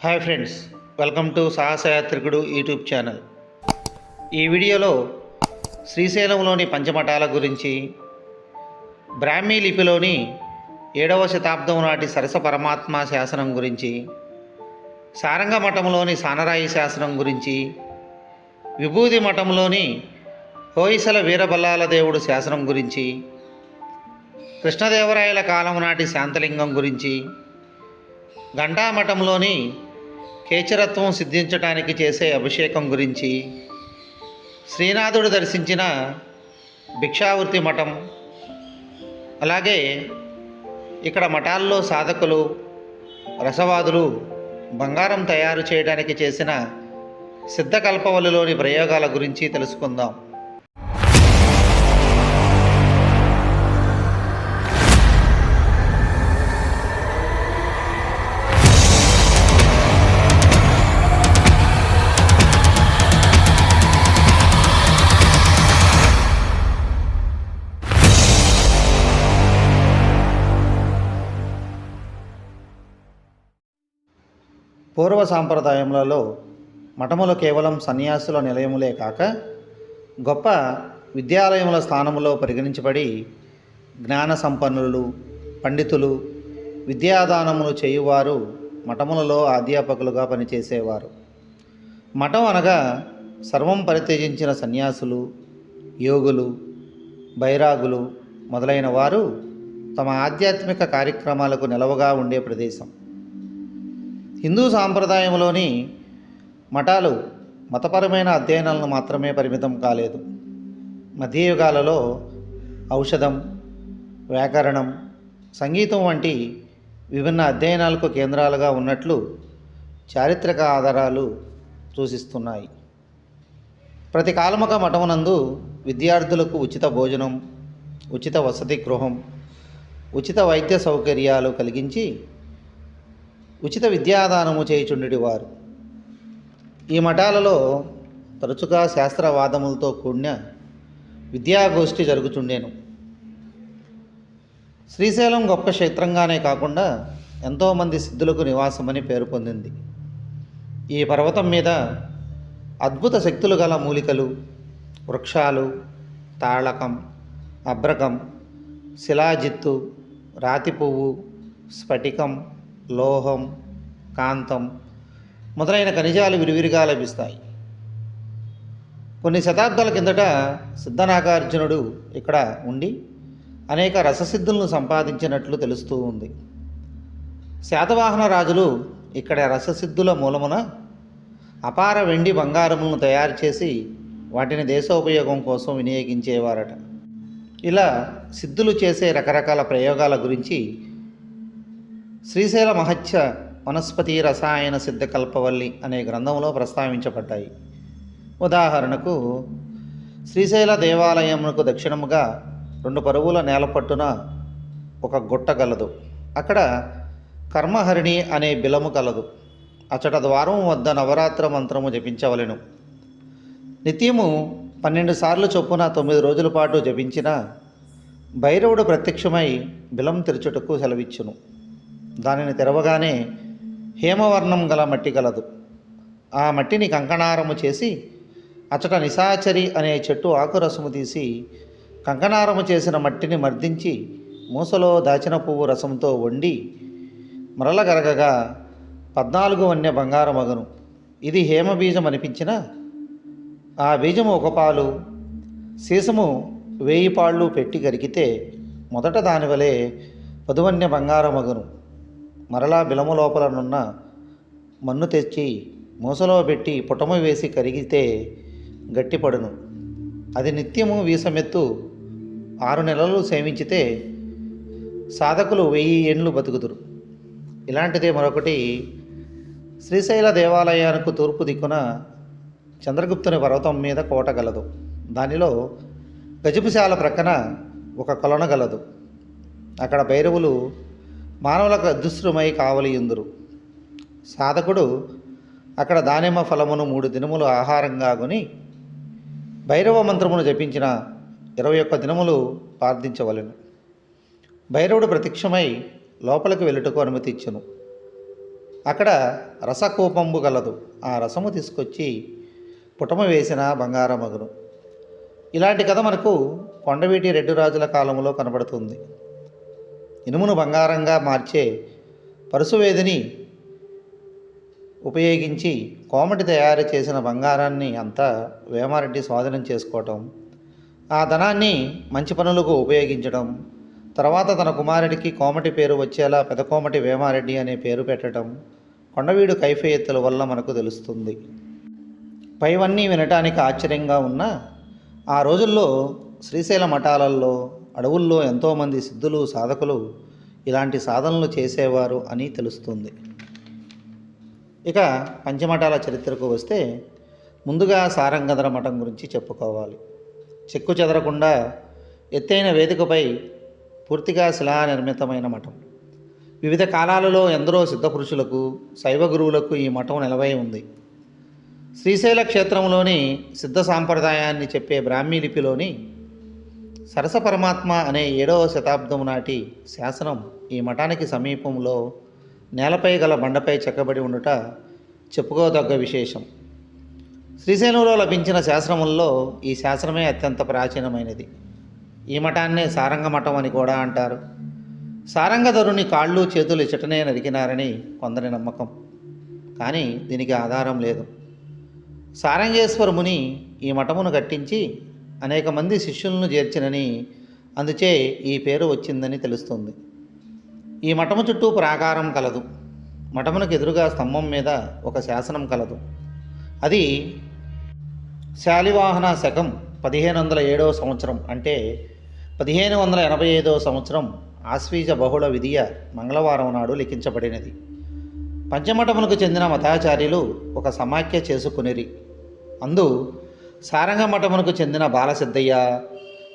Hi friends welcome to Sahasayatrikudu YouTube channel. ఈ వీడియోలో శ్రీశైలంలోని పంచమఠాల గురించి బ్రాహ్మీ లిపిలోని ఏడవ శతాబ్దం నాటి సరస పరమాత్మ శాసనం గురించి సారంగ మఠంలోని సానరాయి శాసనం గురించి విభూది మఠంలోని హోయిసల వీరబల్లాల దేవుడు శాసనం గురించి కృష్ణదేవరాయల కాలం నాటి శాంతలింగం గురించి ఘంటామఠంలోని కేచరత్వం సిద్ధించటానికి చేసే అభిషేకం గురించి శ్రీనాథుడు దర్శించిన భిక్షావృతి మఠం అలాగే ఇక్కడ మఠాల్లో సాధకులు రసవాదులు బంగారం తయారు చేయడానికి చేసిన సిద్ధకల్పవలులోని ప్రయోగాల గురించి తెలుసుకుందాం. పూర్వ సాంప్రదాయములలో మఠములు కేవలం సన్యాసుల నిలయములే కాక గొప్ప విద్యాలయముల స్థానములో పరిగణించబడి జ్ఞాన సంపన్నులు పండితులు విద్యాదానములు చేయువారు మఠములలో అధ్యాపకులుగా పనిచేసేవారు. మఠం అనగా సర్వం పరిత్యజించిన సన్యాసులు యోగులు బైరాగులు మొదలైన వారు తమ ఆధ్యాత్మిక కార్యక్రమాలకు నిలవగా ఉండే ప్రదేశం. హిందూ సాంప్రదాయంలోని మఠాలు మతపరమైన అధ్యయనాలను మాత్రమే పరిమితం కాలేదు. మధ్యయుగాలలో ఔషధం వ్యాకరణం సంగీతం వంటి విభిన్న అధ్యయనాలకు కేంద్రాలుగా ఉన్నట్లు చారిత్రక ఆధారాలు సూచిస్తున్నాయి. ప్రతి కాలమక మఠమునందు విద్యార్థులకు ఉచిత భోజనం ఉచిత వసతి గృహం ఉచిత వైద్య సౌకర్యాలు కలిగించి ఉచిత విద్యాదానము చేయుచుండెడి వారు ఈ మఠాలలో తరచుగా శాస్త్రవాదములతో కూడిన విద్యాగోష్ఠి జరుగుచుండేను. శ్రీశైలం గొప్ప క్షేత్రంగానే కాకుండా ఎంతోమంది సిద్ధులకు నివాసమని పేరు పొందింది. ఈ పర్వతం మీద అద్భుత శక్తులు గల మూలికలు వృక్షాలు తాళకం అబ్రకం శిలాజిత్తు రాతి పువ్వు స్ఫటికం లోహం కాంతం మొదలైన ఖనిజాలు విరివిరిగా లభిస్తాయి. కొన్ని శతాబ్దాల కిందట సిద్ధనాగార్జునుడు ఇక్కడ ఉండి అనేక రససిద్ధులను సంపాదించినట్లు తెలుస్తూ ఉంది. శాతవాహన రాజులు ఇక్కడ రససిద్ధుల మూలమున అపార వెండి బంగారములను తయారు చేసి వాటిని దేశోపయోగం కోసం వినియోగించేవారట. ఇలా సిద్ధులు చేసే రకరకాల ప్రయోగాల గురించి శ్రీశైల మహత్య వనస్పతి రసాయన సిద్ధకల్పవల్లి అనే గ్రంథంలో ప్రస్తావించబడ్డాయి. ఉదాహరణకు శ్రీశైల దేవాలయమునకు దక్షిణముగా రెండు పరుగుల నేలపట్టున ఒక గుట్ట గలదు. అక్కడ కర్మహరిణి అనే బిలము కలదు అచట ద్వారం వద్ద నవరాత్ర మంత్రము జపించవలెను. నిత్యము పన్నెండు సార్లు చొప్పున తొమ్మిది రోజుల పాటు జపించిన భైరవుడు ప్రత్యక్షమై బిలం తెరచుటకు సెలవిచ్చును. దానిని తెరవగానే హేమవర్ణం గల మట్టి కలదు. ఆ మట్టిని కంకణారము చేసి అచట నిశాచరి అనే చెట్టు ఆకురసము తీసి కంకణారము చేసిన మట్టిని మర్దించి మూసలో దాచిన పువ్వు రసంతో వండి మరలగరగగా పద్నాలుగు వన్య బంగారమగను. ఇది హేమబీజం అనిపించిన ఆ బీజము ఒక పాలు సీసము వేయి పాళ్ళు పెట్టి గరికితే మొదట దాని వలె పదువన్య బంగారమగను. మరలా బిలము లోపలనున్న మన్ను తెచ్చి మూసలో పెట్టి పుటము వేసి కరిగితే గట్టిపడును. అది నిత్యము వీసమెత్తు ఆరు నెలలు సేవించితే సాధకులు వెయ్యి ఏండ్లు బతుకుదురు. ఇలాంటిదే మరొకటి. శ్రీశైల దేవాలయానికి తూర్పు దిక్కున చంద్రగుప్తుని పర్వతం మీద కోట గలదు. దానిలో గజపుశాల ప్రక్కన ఒక కొలన గలదు. అక్కడ భైరవులు మానవులకు అదృశ్యమై కావలి ఎందురు సాధకుడు అక్కడ దానిమ్మ ఫలమును మూడు దినములు ఆహారంగా కొని భైరవ మంత్రమును జపించిన ఇరవై ఒక్క దినములు ప్రార్థించవలెను భైరవుడు ప్రత్యక్షమై లోపలికి వెళ్ళుటకు అనుమతి ఇచ్చును. అక్కడ రసకూపంబు గలదు. ఆ రసము తీసుకొచ్చి పుటమ వేసిన బంగారమగును. ఇలాంటి కథ మనకు కొండవీటి రెడ్డి రాజుల కాలంలో కనబడుతుంది. ఇనుమును బంగారంగా మార్చే పరుసువేదిని ఉపయోగించి కోమటి తయారు చేసిన బంగారాన్ని అంతా వేమారెడ్డి స్వాధీనం చేసుకోవటం ఆ ధనాన్ని మంచి పనులకు ఉపయోగించడం తర్వాత తన కుమారుడికి కోమటి పేరు వచ్చేలా పెదకోమటి వేమారెడ్డి అనే పేరు పెట్టడం కొండవీడు కైఫేయత్తుల వల్ల మనకు తెలుస్తుంది. పైవన్నీ వినటానికి ఆశ్చర్యంగా ఉన్న ఆ రోజుల్లో శ్రీశైల మఠాలల్లో అడవుల్లో ఎంతోమంది సిద్ధులు సాధకులు ఇలాంటి సాధనలు చేసేవారు అని తెలుస్తుంది. ఇక పంచమఠాల చరిత్రకు వస్తే ముందుగా సారంగధర మఠం గురించి చెప్పుకోవాలి. చెక్కు చెదరకుండా ఎత్తైన వేదికపై పూర్తిగా శిలా నిర్మితమైన మఠం. వివిధ కాలాలలో ఎందరో సిద్ధపురుషులకు శైవ గురువులకు ఈ మఠం నిలవై ఉంది. శ్రీశైల క్షేత్రంలోని సిద్ధ సాంప్రదాయాన్ని చెప్పే బ్రాహ్మీ లిపిలోని సరస పరమాత్మ అనే ఏడవ శతాబ్దం నాటి శాసనం ఈ మఠానికి సమీపంలో నేలపై గల బండపై చెక్కబడి ఉండుట చెప్పుకోదగ్గ విశేషం. శ్రీశైలంలో లభించిన శాస్త్రముల్లో ఈ శాసనమే అత్యంత ప్రాచీనమైనది. ఈ మఠాన్నే సారంగ మఠం అని కూడా అంటారు. సారంగధరుని కాళ్ళు చేతులు చెటనే నరికినారని కొందరి నమ్మకం. కానీ దీనికి ఆధారం లేదు. సారంగేశ్వర ముని ఈ మఠమును కట్టించి అనేక మంది శిష్యులను చేర్చినని అందుచే ఈ పేరు వచ్చిందని తెలుస్తుంది. ఈ మఠము చుట్టూ ప్రాకారం కలదు. మఠమునకు ఎదురుగా స్తంభం మీద ఒక శాసనం కలదు. అది శాలివాహన శకం పదిహేను వందల ఏడవ సంవత్సరం అంటే పదిహేను వందల ఎనభై ఐదవ సంవత్సరం ఆశ్వీజ బహుళ విధియ మంగళవారం నాడు లిఖించబడినది. పంచమఠమునకు చెందిన మతాచార్యులు ఒక సమాఖ్య చేసుకునిరి. అందు సారంగ మఠమునకు చెందిన బాలసిద్ధయ్య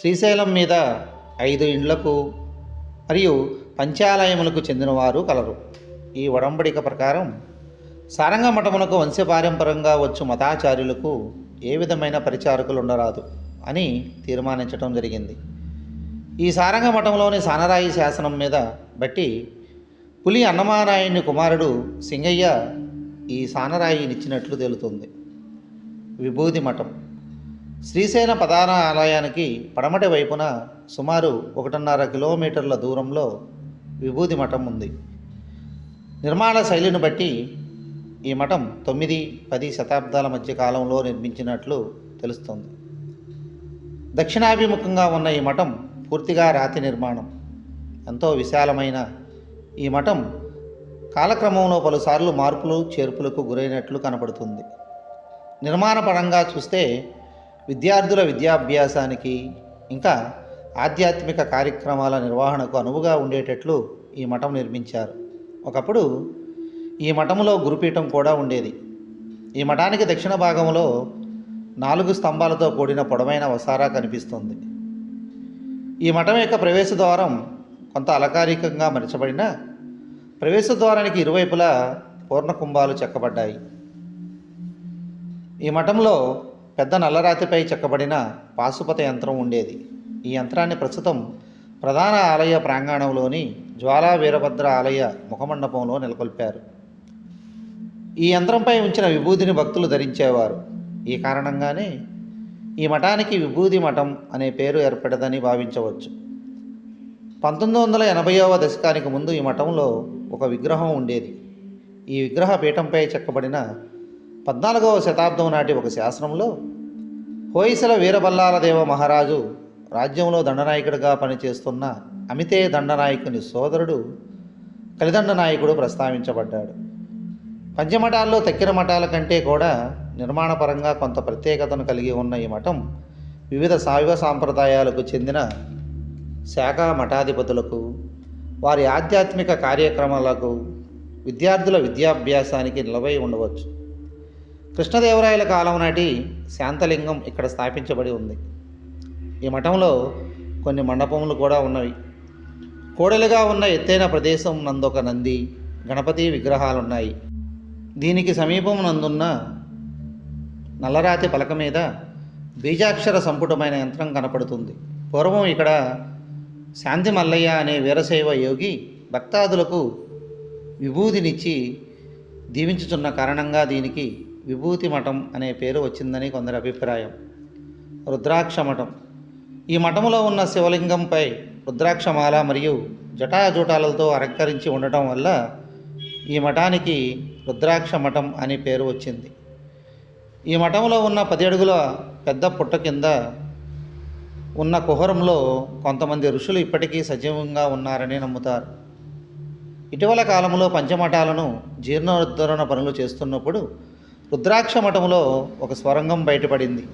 శ్రీశైలం మీద ఐదు ఇండ్లకు మరియు పంచాలయములకు చెందినవారు కలరు. ఈ ఒడంబడిక ప్రకారం సారంగ మఠమునకు వంశపారంపరంగా వచ్చు మతాచార్యులకు ఏ విధమైన పరిచారకులు ఉండరాదు అని తీర్మానించడం జరిగింది. ఈ సారంగ మఠంలోని సానరాయి శాసనం మీద బట్టి పులి అన్నమానాయుని కుమారుడు సింగయ్య ఈ సానరాయినిచ్చినట్లు తేలుతుంది. విభూది మఠం. శ్రీశైల ప్రధాన ఆలయానికి పడమటి వైపున సుమారు ఒకటిన్నర కిలోమీటర్ల దూరంలో విభూది మఠం ఉంది. నిర్మాణ శైలిని బట్టి ఈ మఠం తొమ్మిది పది శతాబ్దాల మధ్య కాలంలో నిర్మించినట్లు తెలుస్తుంది. దక్షిణాభిముఖంగా ఉన్న ఈ మఠం పూర్తిగా రాతి నిర్మాణం. ఎంతో విశాలమైన ఈ మఠం కాలక్రమంలో పలుసార్లు మార్పులు చేర్పులకు గురైనట్లు కనపడుతుంది. నిర్మాణ పరంగా చూస్తే విద్యార్థుల విద్యాభ్యాసానికి ఇంకా ఆధ్యాత్మిక కార్యక్రమాల నిర్వహణకు అనువుగా ఉండేటట్లు ఈ మఠం నిర్మించారు. ఒకప్పుడు ఈ మఠంలో గురుపీఠం కూడా ఉండేది. ఈ మఠానికి దక్షిణ భాగంలో నాలుగు స్తంభాలతో కూడిన పొడవైన వసారా కనిపిస్తుంది. ఈ మఠం యొక్క ప్రవేశ ద్వారం కొంత అలకారికంగా మరచబడిన ప్రవేశ ద్వారానికి ఇరువైపులా పూర్ణ కుంభాలు చెక్కబడ్డాయి. ఈ మఠంలో పెద్ద నల్లరాతిపై చెక్కబడిన పాశుపత యంత్రం ఉండేది. ఈ యంత్రాన్ని ప్రస్తుతం ప్రధాన ఆలయ ప్రాంగణంలోని జ్వాలా వీరభద్ర ఆలయ ముఖమండపంలో నెలకొల్పారు. ఈ యంత్రంపై ఉంచిన విభూతిని భక్తులు ధరించేవారు. ఈ కారణంగానే ఈ మఠానికి విభూది మఠం అనే పేరు ఏర్పడదని భావించవచ్చు. పంతొమ్మిది వందల ఎనభైవ దశకానికి ముందు ఈ మఠంలో ఒక విగ్రహం ఉండేది. ఈ విగ్రహ పీఠంపై చెక్కబడిన పద్నాలుగవ శతాబ్దం నాటి ఒక శాసనంలో హోయిసల వీరబల్లాలదేవ మహారాజు రాజ్యంలో దండనాయకుడిగా పనిచేస్తున్న అమితే దండనాయకుని సోదరుడు కలిదండ నాయకుడు ప్రస్తావించబడ్డాడు. పంచమఠాల్లో తక్కిన మఠాల కంటే కూడా నిర్మాణపరంగా కొంత ప్రత్యేకతను కలిగి ఉన్న ఈ మఠం వివిధ శైవ సాంప్రదాయాలకు చెందిన శాఖా మఠాధిపతులకు వారి ఆధ్యాత్మిక కార్యక్రమాలకు విద్యార్థుల విద్యాభ్యాసానికి నిలవై ఉండవచ్చు. కృష్ణదేవరాయల కాలం నాటి శాంతలింగం ఇక్కడ స్థాపించబడి ఉంది. ఈ మఠంలో కొన్ని మండపములు కూడా ఉన్నవి. కోడలుగా ఉన్న ఎత్తైన ప్రదేశం నందొక నంది గణపతి విగ్రహాలున్నాయి. దీనికి సమీపం నందున్న నల్లరాతి పలక మీద బీజాక్షర సంపుటమైన యంత్రం కనపడుతుంది. పూర్వం ఇక్కడ శాంతి మల్లయ్య అనే వీరశైవ యోగి భక్తాదులకు విభూతినిచ్చి దీవించుతున్న కారణంగా దీనికి విభూతి మఠం అనే పేరు వచ్చిందని కొందరి అభిప్రాయం. రుద్రాక్ష మఠం. ఈ మఠములో ఉన్న శివలింగంపై రుద్రాక్షమాల మరియు జటాజూటాలతో అలంకరించి ఉండటం వల్ల ఈ మఠానికి రుద్రాక్ష మఠం అని పేరు వచ్చింది. ఈ మఠంలో ఉన్న పది అడుగుల పెద్ద పుట్ట కింద ఉన్న కుహరంలో కొంతమంది ఋషులు ఇప్పటికీ సజీవంగా ఉన్నారని నమ్ముతారు. ఇటీవల కాలంలో పంచమఠాలను జీర్ణోద్ధరణ పనులు చేస్తున్నప్పుడు రుద్రాక్ష మఠంలో ఒక స్వరంగం బయటపడింది.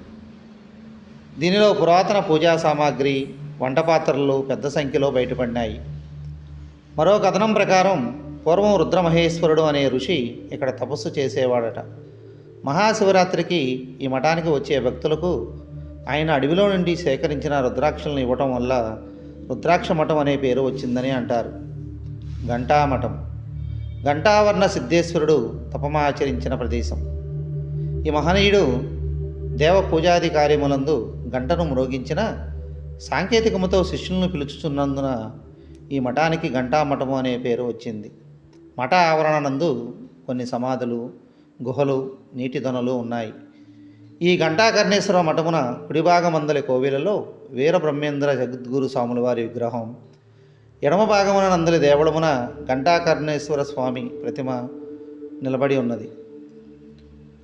దీనిలో పురాతన పూజా సామాగ్రి వంట పాత్రలు పెద్ద సంఖ్యలో బయటపడినాయి. మరో కథనం ప్రకారం పూర్వం రుద్రమహేశ్వరుడు అనే ఋషి ఇక్కడ తపస్సు చేసేవాడట. మహాశివరాత్రికి ఈ మఠానికి వచ్చే భక్తులకు ఆయన అడవిలో నుండి సేకరించిన రుద్రాక్షలను ఇవ్వటం వల్ల రుద్రాక్ష మఠం అనే పేరు వచ్చిందని అంటారు. ఘంటామఠం. ఘంటావర్ణ సిద్ధేశ్వరుడు తపమాచరించిన ప్రదేశం. ఈ మహనీయుడు దేవ పూజాది కార్యములందు గంటను మ్రోగించిన సాంకేతికముతో శిష్యులను పిలుచుచున్నందున ఈ మఠానికి ఘంటామఠము అనే పేరు వచ్చింది. మఠ ఆవరణనందు కొన్ని సమాధులు గుహలు నీటి దొనలు ఉన్నాయి. ఈ ఘంటాకర్ణేశ్వర మఠమున కుడిభాగమందలి కోవిలలో వీర బ్రహ్మేంద్ర జగద్గురు స్వాముల వారి విగ్రహం ఎడమ భాగమున నందలి దేవళమున ఘంటాకర్ణేశ్వర స్వామి ప్రతిమ నిలబడి ఉన్నది.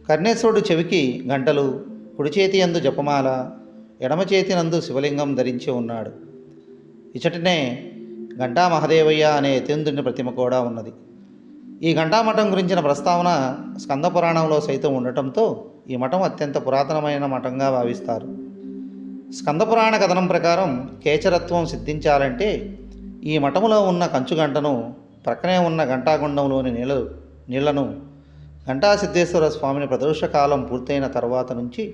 కర్ణేశ్వరుడు చెవికి గంటలు కుడి చేతి జపమాల ఎడమ చేతి నందు శివలింగం ధరించి ఉన్నాడు. ఇచ్చటనే ఘంటా మహదేవయ్య అనే యతేంద్రుని ప్రతిమ కూడా ఉన్నది. ఈ ఘంటామఠం గురించిన ప్రస్తావన స్కంద పురాణంలో సైతం ఉండటంతో ఈ మఠం అత్యంత పురాతనమైన మఠంగా భావిస్తారు. స్కందపురాణ కథనం ప్రకారం కేచరత్వం సిద్ధించాలంటే ఈ మఠములో ఉన్న కంచు గంటను ప్రక్కనే ఉన్న ఘంటాగుండంలోని నీళ్ళు నీళ్ళను ఘంటా సిద్ధేశ్వర స్వామిని ప్రదోషకాలం పూర్తయిన తర్వాత నుంచి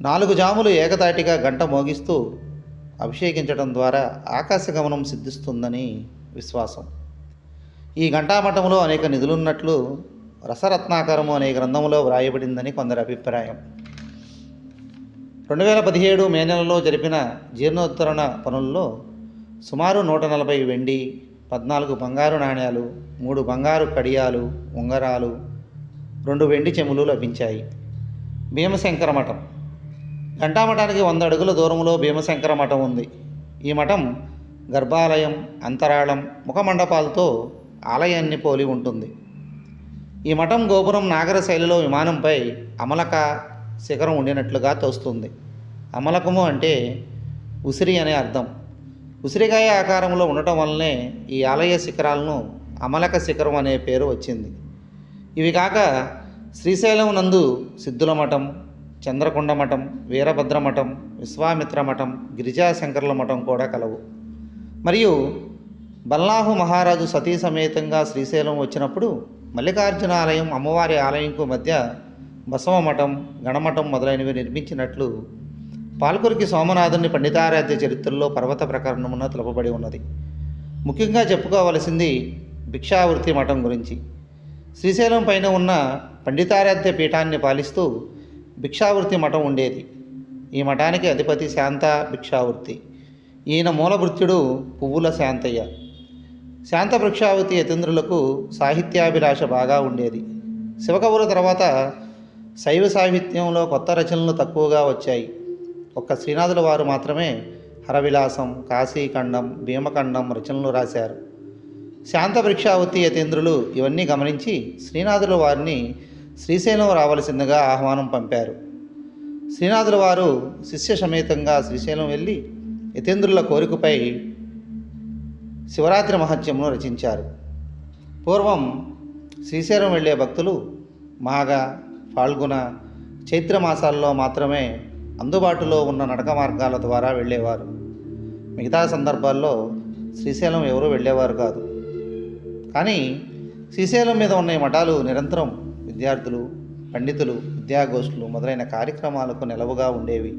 నాలుగు జాములు ఏకతాటిగా గంట మోగిస్తూ అభిషేకించడం ద్వారా ఆకాశగమనం సిద్ధిస్తుందని విశ్వాసం. ఈ ఘంటామఠంలో అనేక నిధులున్నట్లు రసరత్నాకరము అనే గ్రంథంలో వ్రాయబడిందని కొందరి అభిప్రాయం. రెండు వేల పదిహేడు మే నెలలో జరిపిన జీర్ణోద్ధరణ పనుల్లో సుమారు నూట నలభై వెండి పద్నాలుగు బంగారు నాణ్యాలు మూడు బంగారు కడియాలు ఉంగరాలు రెండు వెండి చెములు లభించాయి. భీమశంకర మఠం. ఘంటామఠానికి వంద అడుగుల దూరంలో భీమశంకర మఠం ఉంది. ఈ మఠం గర్భాలయం అంతరాళం ముఖమండపాలతో ఆలయాన్ని పోలి ఉంటుంది. ఈ మఠం గోపురం నాగర శైలిలో విమానంపై అమలక శిఖరం ఉండినట్లుగా తోస్తుంది. అమలకము అంటే ఉసిరి అనే అర్థం. ఉసిరికాయ ఆకారంలో ఉండటం వల్లనే ఈ ఆలయ శిఖరాలను అమలక శిఖరం అనే పేరు వచ్చింది. ఇవి కాక శ్రీశైలం నందు సిద్ధుల మఠం చంద్రకొండ మఠం వీరభద్ర మఠం విశ్వామిత్ర మఠం గిరిజాశంకర్ల మఠం కూడా కలవు. మరియు బల్లాహు మహారాజు సతీ సమేతంగా శ్రీశైలం వచ్చినప్పుడు మల్లికార్జున ఆలయం అమ్మవారి ఆలయంకు మధ్య బసవ మఠం గణమఠం మొదలైనవి నిర్మించినట్లు పాల్కురికి సోమనాథుని పండితారాధ్య చరిత్రలో పర్వత ప్రకరణమున తెలుపబడి ఉన్నది. ముఖ్యంగా చెప్పుకోవలసింది భిక్షావృత్తి మఠం గురించి. శ్రీశైలం పైన ఉన్న పండితారాధ్య పీఠాన్ని పాలిస్తూ భిక్షావృత్తి మఠం ఉండేది. ఈ మఠానికి అధిపతి శాంత భిక్షావృత్తి. ఈయన మూలభృత్యుడు పువ్వుల శాంతయ్య. శాంత భిక్షావృతి యతీంద్రులకు సాహిత్యాభిలాష బాగా ఉండేది. శివకవుల తర్వాత శైవ సాహిత్యంలో కొత్త రచనలు తక్కువగా వచ్చాయి. ఒక్క శ్రీనాథుల వారు మాత్రమే హరవిలాసం కాశీఖండం భీమఖండం రచనలు రాశారు. శాంతవృక్షావతి యతీంద్రులు ఇవన్నీ గమనించి శ్రీనాథుల వారిని శ్రీశైలం రావలసిందిగా ఆహ్వానం పంపారు. శ్రీనాథుల వారు శిష్య సమేతంగా శ్రీశైలం వెళ్ళి యతీంద్రుల కోరికపై శివరాత్రి మహత్యమును రచించారు. పూర్వం శ్రీశైలం వెళ్ళే భక్తులు మాఘ ఫాల్గుణ చైత్ర మాసాల్లో మాత్రమే అందుబాటులో ఉన్న నడక మార్గాల ద్వారా వెళ్ళేవారు. మిగతా సందర్భాల్లో శ్రీశైలం ఎవరూ వెళ్ళేవారు కాదు. కానీ శ్రీశైలం మీద ఉన్న ఈ మఠాలు నిరంతరం విద్యార్థులు పండితులు విద్యాగోష్ఠులు మొదలైన కార్యక్రమాలకు నిలవుగా ఉండేవి.